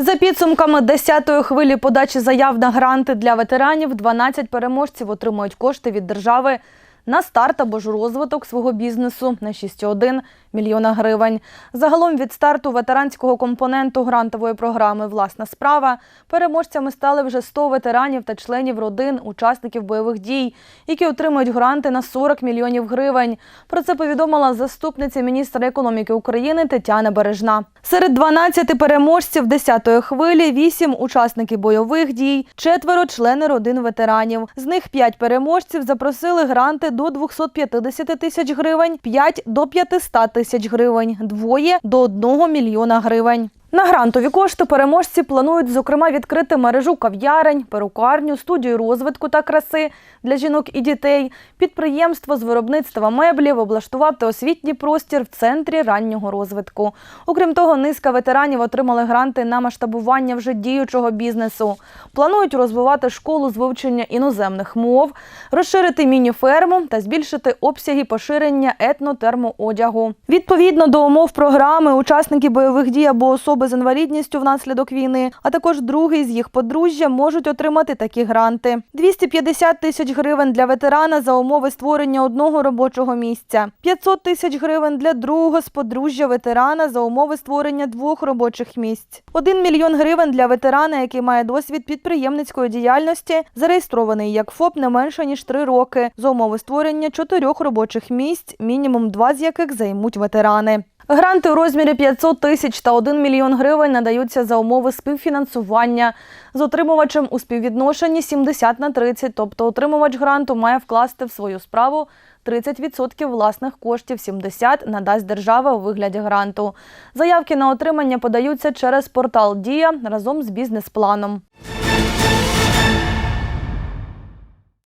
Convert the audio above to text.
За підсумками 10-ї хвилі подачі заяв на гранти для ветеранів, 12 переможців отримують кошти від держави на старт або ж розвиток свого бізнесу на 6,1 мільйона гривень. Загалом від старту ветеранського компоненту грантової програми Власна справа переможцями стали вже 100 ветеранів та членів родин, учасників бойових дій, які отримують гранти на 40 мільйонів гривень. Про це повідомила заступниця міністра економіки України Тетяна Бережна. Серед 12 переможців 10-ї хвилі 8 учасники бойових дій, четверо члени родин ветеранів. З них 5 переможців запросили гранти до 250 тисяч гривень, 5 до 500 тисяч гривень, двоє до 1 мільйона гривень. На грантові кошти переможці планують, зокрема, відкрити мережу кав'ярень, перукарню, студію розвитку та краси для жінок і дітей, підприємство з виробництва меблів, облаштувати освітній простір в центрі раннього розвитку. Окрім того, низка ветеранів отримали гранти на масштабування вже діючого бізнесу. Планують розвивати школу з вивчення іноземних мов, розширити міні-ферму та збільшити обсяги поширення етнотермоодягу. Відповідно до умов програми, учасники бойових дій або особи з інвалідністю внаслідок війни, а також другий з їх подружжя можуть отримати такі гранти: 250 тисяч гривень для ветерана за умови створення одного робочого місця, 500 тисяч гривень для другого з подружжя ветерана за умови створення двох робочих місць, 1 мільйон гривень для ветерана, який має досвід підприємницької діяльності, зареєстрований як ФОП не менше ніж 3 роки, за умови створення чотирьох робочих місць, мінімум два з яких займуть ветерани. Гранти у розмірі 500 тисяч та 1 мільйон гривень надаються за умови співфінансування з отримувачем у співвідношенні 70 на 30, тобто отримувач гранту має вкласти в свою справу 30% власних коштів, 70% надасть держава у вигляді гранту. Заявки на отримання подаються через портал Дія разом з бізнес-планом.